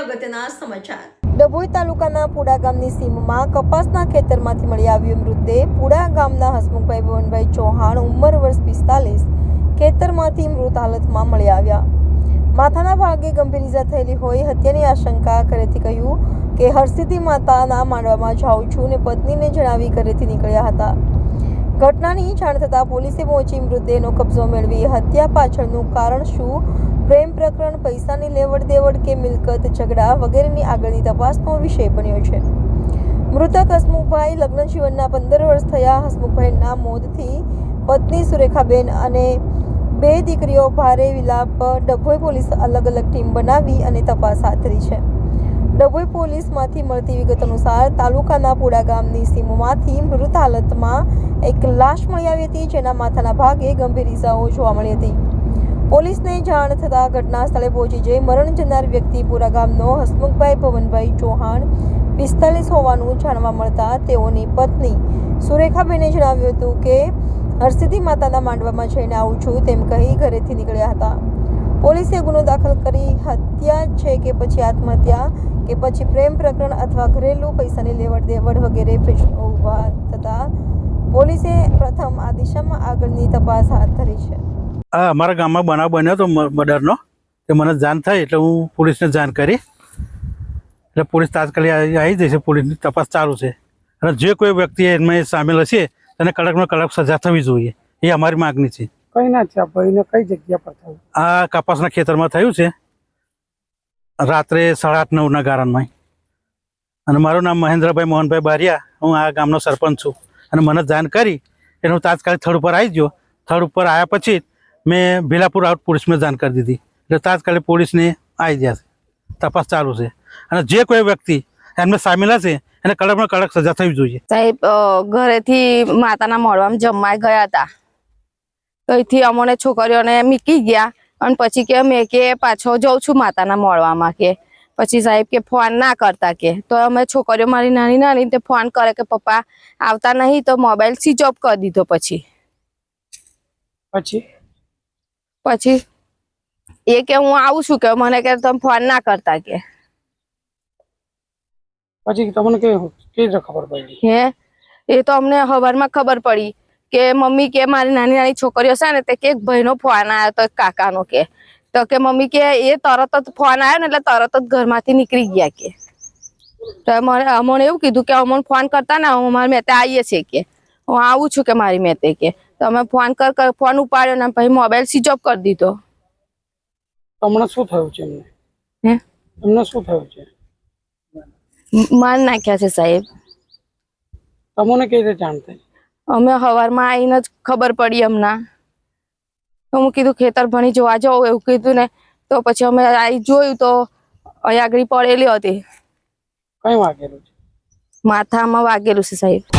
અગત્યના સમાચાર. ડભોઈ તાલુકાના પુડા ગામની સીમમાં કપાસના ખેતરમાંથી મળી આવ્યો મૃતદેહ પુડા ગામના હસમુખભાઈ ભવનભાઈ ચૌહાણ, ઉંમર વર્ષ પિસ્તાલીસ, ખેતરમાંથી મૃત હાલતમાં મળી આવ્યા. માથાના ભાગે ગંભીર ઇજા થયેલી હોય હત્યાની આશંકા ઘરેથી કહ્યું કે હરસિદ્ધિ માતાના માંડવામાં જાઉં છું ને પત્નીને જણાવી ઘરેથી નીકળ્યા હતા. ઘટનાની જાણ થતાં પોલીસે પહોંચી મૃતદેહનો કબજો મેળવી હત્યા પાછળનું કારણ શું પ્રેમ પ્રકરણ, પૈસાની લેવડ દેવડ કે મિલકત, ઝઘડા વગેરેની આગળની તપાસનો વિષય બન્યો છે. મૃતક હસમુખભાઈ લગ્ન જીવનના પંદર વર્ષ થયા. હસમુખભાઈના મોતથી પત્ની સુરેખાબેન અને બે દીકરીઓ ભારે વિલાપ. ડભોઈ પોલીસ અલગ અલગ ટીમ બનાવી અને તપાસ હાથ ધરી છે. ડભોઈ પોલીસમાંથી મળતી વિગત અનુસાર તાલુકાના પુડા ગામની સીમમાંથી મૃત હાલતમાં એક લાશ મળી આવી હતી, જેના માથાના ભાગે ગંભીર ઇજાઓ જોવા મળી હતી. પોલીસને જાણ થતાં ઘટના સ્થળે પહોંચી જઈ મરણ જનાર વ્યક્તિ પુરા ગામનો હસમુખભાઈ ભવનભાઈ ચૌહાણ પિસ્તાલીસ હોવાનું જાણવા મળતા તેઓની પત્ની સુરેખાબેને જણાવ્યું હતું કે, હરસિદ્ધિ માતાના માંડવામાં જઈને આવું છું તેમ કહી ઘરેથી નીકળ્યા હતા. પોલીસે ગુનો દાખલ કરી હત્યા છે કે પછી આત્મહત્યા, કે પછી પ્રેમ પ્રકરણ અથવા ઘરેલું પૈસાની લેવડ દેવડ વગેરે પ્રશ્નો ઊભા થતા પોલીસે પ્રથમ આ દિશામાં આગળની તપાસ હાથ ધરી છે. આ અમારા ગામમાં બનાવ બન્યો હતો મર્ડરનો. તે મને જાણ થઈ એટલે હું પોલીસને જાણ કરી. એટલે પોલીસ તાત્કાલિક આવી આવી જશે પોલીસની તપાસ ચાલુ છે. અને જે કોઈ વ્યક્તિ એમાં સામેલ હશે તેને કડકમાં કડક સજા થવી જોઈએ. એ અમારી માગણી છે. કઈ ના છે ભાઈને કઈ જગ્યા પર થયું? આ કપાસના ખેતરમાં થયું છે. રાત્રે સાડા આઠ નવના ગારણમાં અને મારું નામ મહેન્દ્રભાઈ મોહનભાઈ બારિયા. હું આ ગામનો સરપંચ છું. અને મને જાણ કરી. એટલે હું તાત્કાલિક થડ ઉપર આવી ગયો. થડ ઉપર આવ્યા પછી મેં ભીલાપુર આઉટ પોલીસમાં જાણ કરી દીધી. એટલે તાત્કાલિક પોલીસને આવી ગયા છે. તપાસ ચાલુ છે. અને જે કોઈ વ્યક્તિ એમને સામેલ હશે એને કડકમાં કડક સજા થવી જોઈએ. સાહેબ ઘરેથી માતાના મોડવામાં જમવા ગયા હતા. ત્યાંથી અમને છોકરીઓને મૂકી ગયા. અને પછી કે મેં કે પાછો જઉં છું માતાના મોડવામાં કે. પછી સાહેબ કે ફોન ના કરતા કે. તો અમે છોકરીઓ મારી નાની નાની તે ફોન કરે કે પપ્પા આવતા નહીં તો મોબાઈલ સ્વિચ ઓફ કરી દીધો પછી. પછી? પછી એ કે હું આવું છું કે મને કે તમે ફોન ના કરતા કે. પછી તમને કે કેવી ખબર પડી? હે? એ તો અમને હવારમાં ખબર પડી કે મમ્મી કે મારી નાની નાની છોકરીઓ છે ને તે કે એક ભાઈનો ફોન આવ્યો તો કાકાનો કે. તો કે મમ્મી કે એ તરત જ ફોન આવ્યો ને એટલે તરત જ ઘરમાંથી નીકળી ગયા કે. તો મને અમને એવું કીધું કે અમને ફોન કરતા ને અમારે મારી મેતે આવીએ છીએ કે. હું આવું છું કે મારી મેતે કે. તો અમે ફોન કર ફોન ઉપાડ્યો ને પછી મોબાઈલ સ્વિચ ઓફ કરી દીધો. તમને શું થયું છે એમને? હે? એમને શું થયું છે? માર નાખ્યા છે સાહેબ. તમને કઈ રીતે જાણ થઈ? અમે સવારમાં આવીને જ ખબર પડી હમણાં તો હું કીધું ખેતર ભણી જોવા જાઉં એવું કીધું ને. તો પછી અમે આવી જોયું તો અહીં આગળ પડેલી હતી. કઈ વાગેલું છે? માથામાં વાગેલું છે સાહેબ.